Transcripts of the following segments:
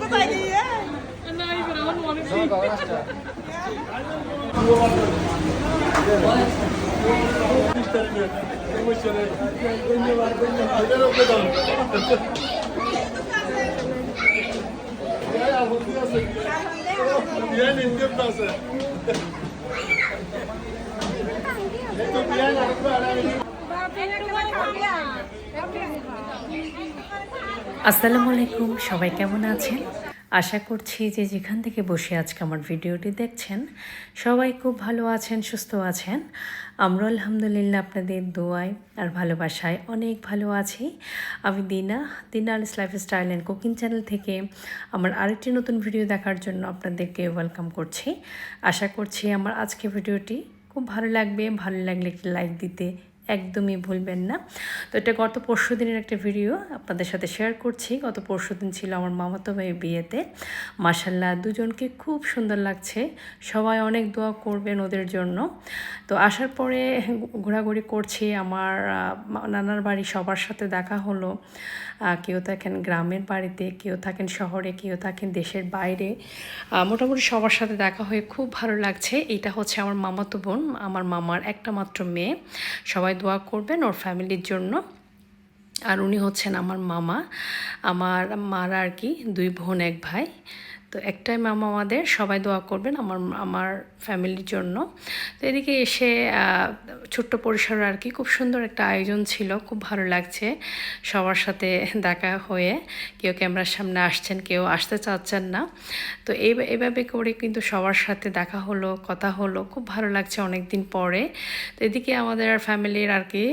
কোথায় গিয়ে আসসালামু আলাইকুম, সবাই কেমন আছেন? আশা করছি যে যেখান থেকে বসে আজকে আমার ভিডিওটি দেখছেন, সবাই খুব ভালো আছেন, সুস্থ আছেন। আমরা আলহামদুলিল্লাহ আপনাদের দোয়ায় আর ভালোবাসায় অনেক ভালো আছি। আমি দিনা দিনার lifestyle and cooking channel থেকে আমার আরেকটি নতুন ভিডিও দেখার জন্য আপনাদেরকে ওয়েলকাম করছি। আশা করছি আমার আজকে ভিডিওটি খুব ভালো লাগবে, ভালো লাগলে একটি লাইক দিতে একদমই ভুলবেন না। তো এটা গত পরশু দিনের একটা ভিডিও আপনাদের সাথে শেয়ার করছি। গত পরশু দিন ছিল আমার মামাতো ভাইয়ের বিয়েতে। মাসাল্লাহ দুজনকে খুব সুন্দর লাগছে। সবাই অনেক দোয়া করবেন ওদের জন্য। তো আসার পরে ঘোরাঘুরি করছি, আমার নানার বাড়ি সবার সাথে দেখা হলো। কেউ থাকেন গ্রামের বাড়িতে, কেউ থাকেন শহরে, কেউ থাকেন দেশের বাইরে। মোটামুটি সবার সাথে দেখা হয়ে খুব ভালো লাগছে। এটা হচ্ছে আমার মামাতো বোন, আমার মামার একটা মাত্র মেয়ে। সবাই দোয়া করবেন ওর ফ্যামিলির জন্য। আর উনি হচ্ছেন আমার মামা। আমার মার আর কি, দুই বোন, এক ভাই। তো একটাই মামা আমাদের, সবাই দোয়া করবেন আমার আমার ফ্যামিলির জন্য। তো এদিকে এসে ছোট্ট পরিসর আর কি, খুব সুন্দর একটা আয়োজন ছিল, খুব ভালো লাগছে সবার সাথে দেখা হয়ে। কেউ ক্যামেরার সামনে আসছেন, কেউ আসতে চাচ্ছেন না। তো এই, এভাবে করে কিন্তু সবার সাথে দেখা হলো, কথা হলো, খুব ভালো লাগছে অনেক দিন পরে। তো এদিকে আমাদের ফ্যামিলির আর কি,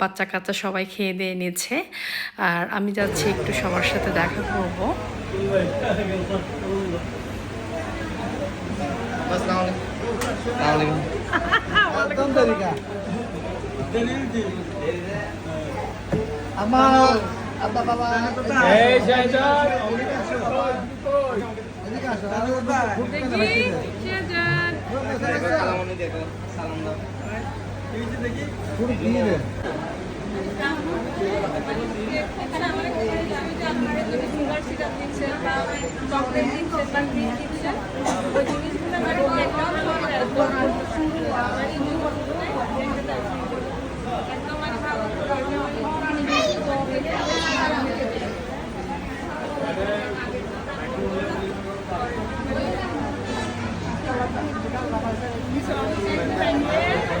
বাচ্চা কাচ্চা সবাই খেয়ে দিয়ে নিচ্ছে। আর আমি যাচ্ছি একটু সবার সাথে দেখা করব। আমার আব্বা বাবা এই যাই এদিকে আসো দেখি পুরো দিয়ে দেন এখানে আমাদের যে আপনারা যদি সুগার সিরাপ চকলেট দিচ্ছেন বা ক্রিম দিচ্ছেন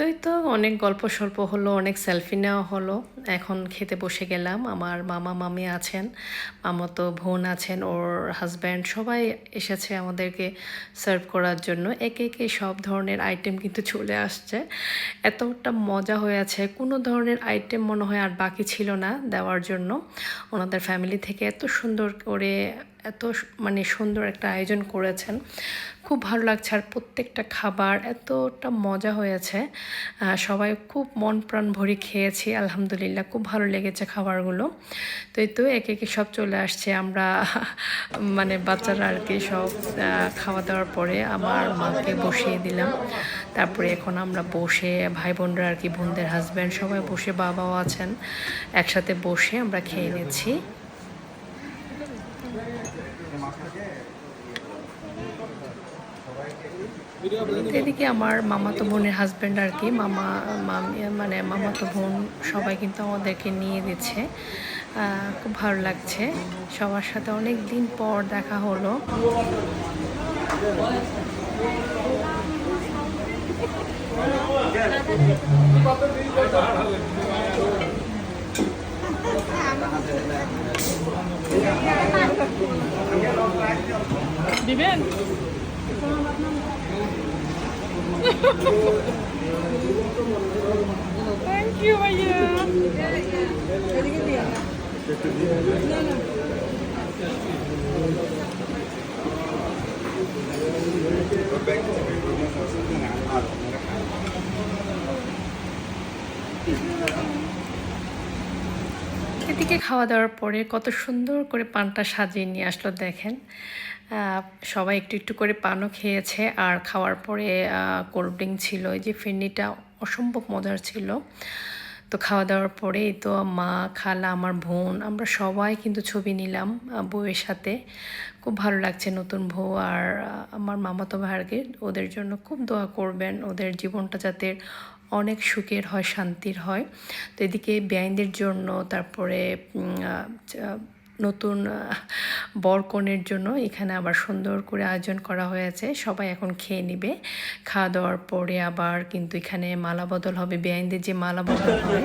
তো এই তো অনেক গল্প স্বল্প হলো, অনেক সেলফি নেওয়া হলো। এখন খেতে বসে গেলাম, আমার মামা, মামি আছেন, মামা তো বোন আছেন, ওর হাজব্যান্ড সবাই এসেছে আমাদেরকে সার্ভ করার জন্য। একে একে সব ধরনের আইটেম কিন্তু চলে আসছে। এতটা মজা হয়ে আছে, কোনো ধরনের আইটেম মনে হয় আর বাকি ছিল না দেওয়ার জন্য। ওনাদের ফ্যামিলি থেকে এত সুন্দর করে, এত মানে সুন্দর একটা আয়োজন করেছেন। খুব ভালো লাগছে আর প্রত্যেকটা খাবার এতটা মজা হয়েছে সবাই খুব মন প্রাণ ভরে খেয়েছি, আলহামদুলিল্লাহ খুব ভালো লেগেছে খাবারগুলো। তো এই তো একে একে সব চলে আসছে, আমরা মানে বাচ্চারা আর কি সব খাওয়া দাওয়ার পরে আমার মাকে বসিয়ে দিলাম। তারপরে এখন আমরা বসে ভাই বোনরা আর কি, বোনদের হাজব্যান্ড সবাই বসে, বাবাও আছেন, একসাথে বসে আমরা খেয়ে নিচ্ছি। এদিকে আমার মামাতো বোনের হাজব্যান্ড আর কি, মামা, মামি মানে মামাতো বোন সবাই কিন্তু আমাদেরকে নিয়ে দিচ্ছে খুব ভালো লাগছে। সবার সাথে অনেক দিন পর দেখা হলো। দিবেন? Thank you, ভাইয়া Thank you. এদিকে খাওয়া দাওয়ার পরে কত সুন্দর করে পানটা সাজিয়ে নিয়ে আসলো, দেখেন। সবাই একটু একটু করে পানও খেয়েছে আর খাওয়ার পরে কোল্ড ড্রিঙ্ক ছিল। এই যে ফিরনিটা অসম্ভব মজার ছিল। তো খাওয়া দাওয়ার পরে তো মা, খালা, আমার বোন, আমরা সবাই কিন্তু ছবি নিলাম বউয়ের সাথে। খুব ভালো লাগছে নতুন বউ আর আমার মামাতো ভাইকে ওদের জন্য খুব দোয়া করবেন। ওদের জীবনটা যাতে অনেক সুখের হয়, শান্তির হয়। তো এদিকে বেআইনদের জন্য, তারপরে নতুন বরকনের জন্য এখানে আবার সুন্দর করে আয়োজন করা হয়েছে। সবাই এখন খেয়ে নেবে। খাওয়া দাওয়ার পরে আবার কিন্তু এখানে মালা বদল হবে। বেআইনদের যে মালা বদল হয়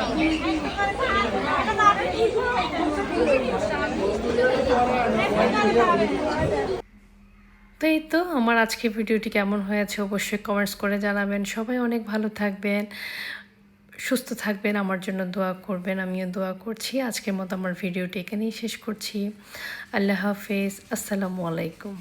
তো এই তো, আমার আজকে ভিডিওটি কেমন হয়েছে অবশ্যই কমেন্টস করে জানাবেন। সবাই অনেক ভালো থাকবেন, সুস্থ থাকবেন, আমার জন্য দোয়া করবেন, আমিও দোয়া করছি। আজকের মতো আমার ভিডিওটি এখানেই শেষ করছি। আল্লাহ হাফেজ, আসসালামু আলাইকুম।